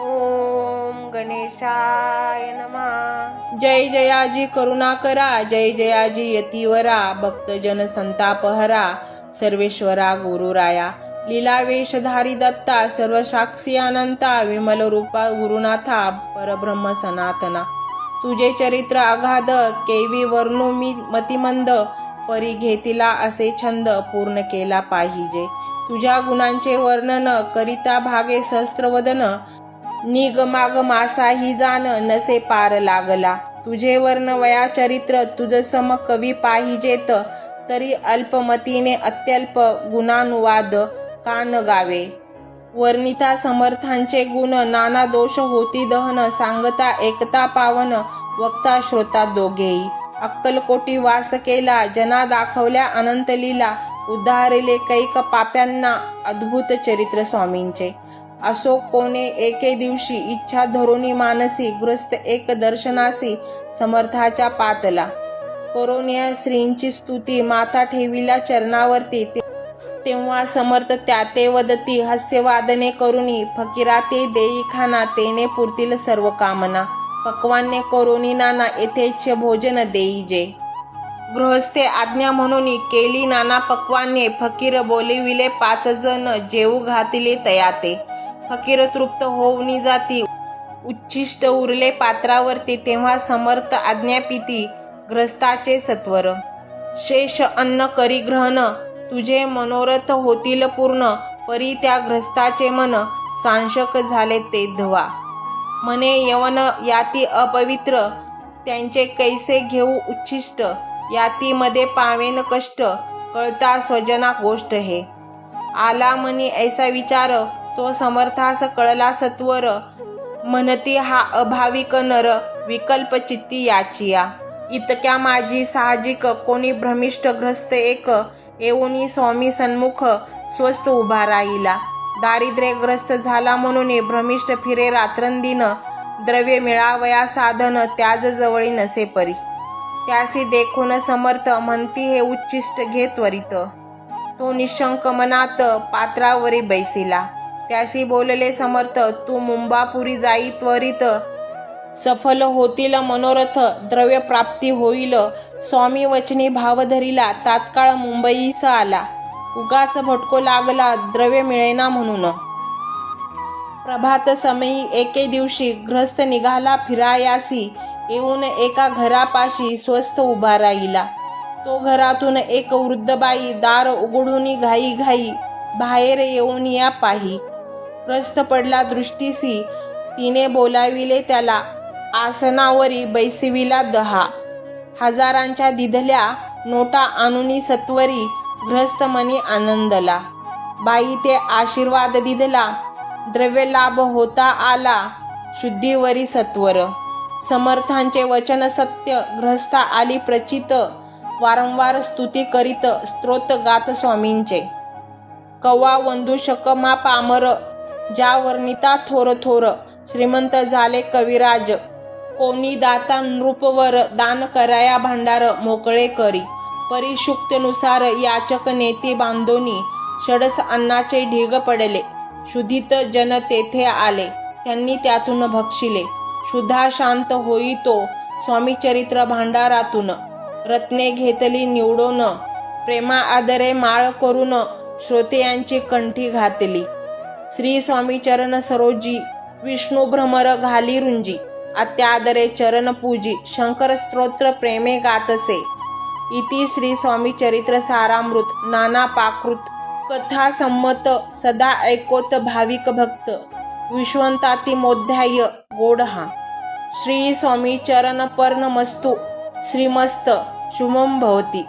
ओम गणेशाय नमा। जय जयाजी करुणा करा जय जयाजी यतीवरा भक्तजन संतापहरा सर्वेश्वरा गुरुराया। लीला वेशधारी दत्ता सर्व साक्षी अनंता विमल रूपा गुरुनाथा परब्रह्म सनातना। तुझे चरित्र अगाध केवी वर्णू मी मतिमंद परी घेतिला असे छंद पूर्ण केला पाहिजे। तुझ्या गुणांचे वर्णन करिता भागे सहस्त्रवदन निग माग मासाही जाण नसे पार लागला. तुझे वर्ण वया चरित्र तुझ सम कवी पाहिजेत तरी अल्पमतीने अत्यल्प गुणानुवाद कान गावे. वर्णिता समर्थांचे गुण नाना दोष होती दहन सांगता एकता पावन वक्ता श्रोता दोघेही. अक्कलकोटी वास केला जना दाखवल्या अनंतलीला उद्धारले कैक पाप्यांना अद्भुत चरित्र स्वामींचे. असो कोणे एके दिवशी इच्छा धरुणी मानसी ग्रस्त एक दर्शनासी समर्थाच्या पातला. कोरोनिया श्रींची स्तुती माथा ठेविल्या चरणावरती तेव्हा समर्थ त्या ते वदती हास्यवादने करुणी फकीरा ते देई खाना तेने पुरतील सर्व कामना. पकवाने करुणी नाना यथेच्छ भोजन देई जे गृहस्थे आज्ञा म्हणून केली. नाना पक्वाने फकीर बोलिविले पाच जण जेऊ घातिले तयाते. फकीर तृप्त होऊनी जाती. उच्छिष्ट उरले पात्रावरती तेव्हा समर्थ आज्ञापिती ग्रस्ताचे सत्वर. शेष अन्न करी ग्रहण तुझे मनोरथ होतील पूर्ण परी त्या ग्रस्ताचे मन सांशक झाले ते धवा. मने यवन याती अपवित्र त्यांचे कैसे घेऊ उच्छिष्ट? यातीमध्ये पावेन कष्ट कळता स्वजना गोष्ट हे. आला म्हणे ऐसा विचार तो समर्थास कळला सत्वर. म्हणती हा अभाविक नर विकल्प चित्ती याचिया. इतक्या माझी साहजिक कोणी भ्रमिष्टग्रस्त एक. येऊनी स्वामी सन्मुख स्वस्त उभा राहिला. दारिद्र्यग्रस्त झाला म्हणून भ्रमिष्ट फिरे रात्रंदिन. द्रव्य मिळावया साधन त्याज जवळी नसे परी. त्यासी देखून समर्थ म्हणती हे उच्चिष्ट घे त्वरित तो निशंक मनात पात्रावरी बैसिला. त्यासी बोलले समर्थ तू मुंबापुरी जाई त्वरित सफल होतील मनोरथ द्रव्य प्राप्ती होईल. स्वामी वचनी भावधरीला तात्काळ मुंबईस आला. उगाच भटको लागला द्रव्य मिळेना म्हणून. प्रभात समयी एके दिवशी ग्रस्त निघाला फिरायासी. येऊन एका घरापाशी स्वस्त उभा राहिला. तो घरातून एक वृद्ध बाई दार उघडून घाई घाई बाहेर येऊन या पाही. ग्रस्त पडला दृष्टीसी. तिने बोलाविले त्याला आसनावरी बैसिविला दहा. हजारांच्या दिधल्या नोटा आणूनी सत्वरी ग्रस्त मनी आनंदला. बाई ते आशीर्वाद दिधला. द्रव्य लाभ होता आला शुद्धीवरी सत्वर. समर्थांचे वचन सत्य ग्रहस्था आली प्रचित वारंवार स्तुती करीत स्त्रोत गात स्वामींचे. कवा वंधू शकमा पामर ज्या वर्णिता थोर थोर श्रीमंत झाले कविराज. कोणी दाता नृपवर दान कराया भांडार मोकळे करी. परिशुक्तनुसार याचक नेते बांधोनी षडस अन्नाचे ढीग पडले. शुधित जन तेथे आले त्यांनी त्यातून भक्षिले. शुद्धा शांत होई तो स्वामी चरित्र भांडारातून. रत्ने घेतली निवडून. प्रेमा आदरे माळ करून श्रोतेयांची कंठी घातली. श्री स्वामी चरण सरोजी विष्णू भ्रमर घाली रुंजी. अत्यादरे चरण पूजी शंकर स्तोत्र प्रेमे गातसे. इति श्री स्वामी चरित्र सारामृत नाना पाकृत कथा संमत सदा ऐकोत भाविक भक्त. विश्वंताती मोध्याय गोडहा श्री स्वामी चरण श्रीमस्त. शुभम भवती.